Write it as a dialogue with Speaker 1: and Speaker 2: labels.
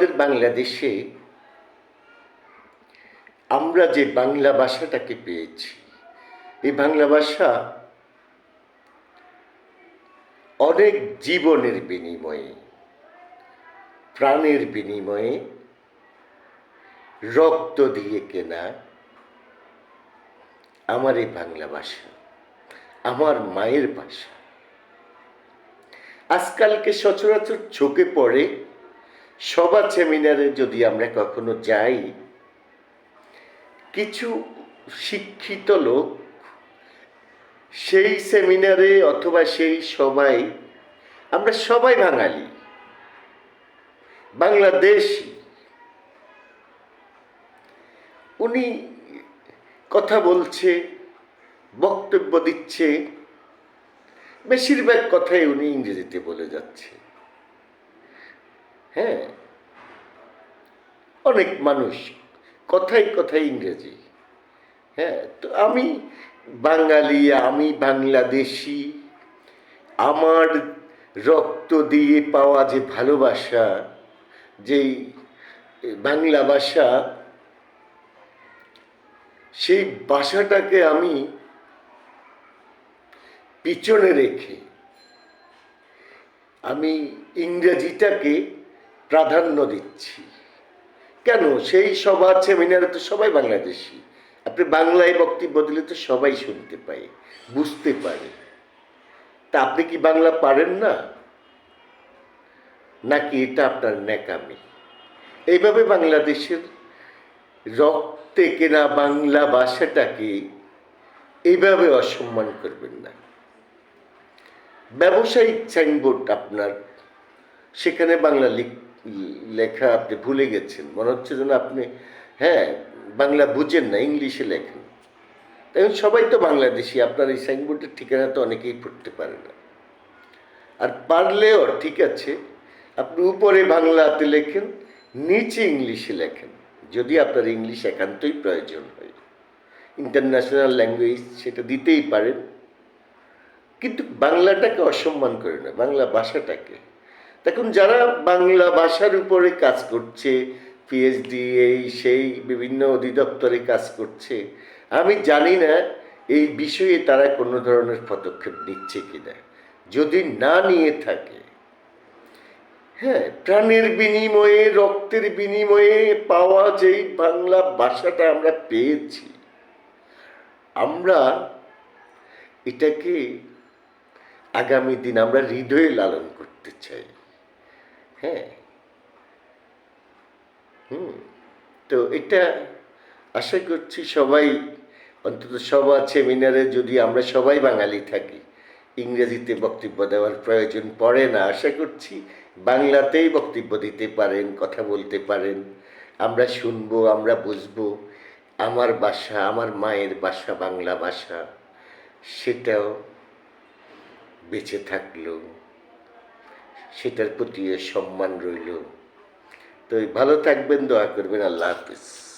Speaker 1: আমাদের বাংলাদেশে আমরা যে বাংলা ভাষাটাকে পেয়েছি, এই বাংলা ভাষা অনেক জীবনের বিনিময়ে, প্রাণের বিনিময়ে রক্ত দিয়ে কেনা আমার এই বাংলা ভাষা, আমার মায়ের ভাষা। আজকালকে সচরাচর চোখে পড়ে সভা সেমিনারে যদি আমরা কখনো যাই, কিছু শিক্ষিত লোক সেই সেমিনারে অথবা সেই সভায় আমরা সবাই বাঙালি, বাংলাদেশি। উনি কথা বলছে, বক্তব্য দিচ্ছে, বেশিরভাগ কথাই উনি ইংরেজিতে বলে যাচ্ছে। হ্যাঁ। অনেক মানুষ কথাই কথাই ইংরেজি। হ্যাঁ তো আমি বাঙালি, আমি বাংলাদেশি। আমার রক্ত দিয়ে পাওয়া যে ভালোবাসা, যেই বাংলা ভাষা, সেই ভাষাটাকে আমি পিছনে রেখে আমি ইংরেজিটাকে প্রাধান্য দিচ্ছি। কেন? সেই সভা সেমিনারে তো সবাই বাংলাদেশি। আপনি বাংলায় বক্তব্য দিলে তো সবাই শুনতে পায়, বুঝতে পারে। তা আপনি কি বাংলা পারেন না? নাকি এটা আপনার ন্যাকামি? এইভাবে বাংলাদেশের রক্তে কেনা বাংলা ভাষাটাকে এইভাবে অসম্মান করবেন না। ব্যবসায়িক সাইনবোর্ড আপনার, সেখানে বাংলা লিখ- লেখা আপনি ভুলে গেছেন। মনে হচ্ছে যেন আপনি হ্যাঁ বাংলা বুঝেন না, ইংলিশে লেখেন। এখন সবাই তো বাংলাদেশি, আপনার এই সাইনবোর্ডের ঠিকানা তো অনেকেই পড়তে পারে না। আর পারলেও ঠিক আছে, আপনি উপরে বাংলাতে লেখেন, নিচে ইংলিশে লেখেন, যদি আপনার ইংলিশ একান্তই প্রয়োজন হয়। ইন্টারন্যাশনাল ল্যাঙ্গুয়েজ সেটা দিতেই পারেন। কিন্তু বাংলাটাকে অসম্মান করে না, বাংলা ভাষাটাকে। দেখুন, যারা বাংলা ভাষার উপরে কাজ করছে পিএইচডি এই সেই বিভিন্ন অধিদপ্তরে কাজ করছে, আমি জানি না এই বিষয়ে তারা কোনো ধরনের পদক্ষেপ নিচ্ছে কিনা। যদি না নিয়ে থাকে হ্যাঁ প্রাণের বিনিময়ে, রক্তের বিনিময়ে পাওয়া যেই বাংলা ভাষাটা আমরা পেয়েছি, আমরা এটাকে আগামী দিন আমরা হৃদয়ে লালন করতে চাই। হ্যাঁ। হুম। তো এটা আশা করছি সবাই, অন্তত সভা সেমিনারে যদি আমরা সবাই বাঙালি থাকি, ইংরেজিতে বক্তব্য দেওয়ার প্রয়োজন পড়ে না, আশা করছি বাংলাতেই বক্তব্য দিতে পারেন, কথা বলতে পারেন। আমরা শুনব, আমরা বুঝব, আমার বাসা, আমার মায়ের বাসা, বাংলা ভাষা, সেটাও বেঁচে থাকল। সেটার প্রতি সম্মান রইল। তো ভালো থাকবেন দোয়া করবেন আল্লাহ হাফিজ।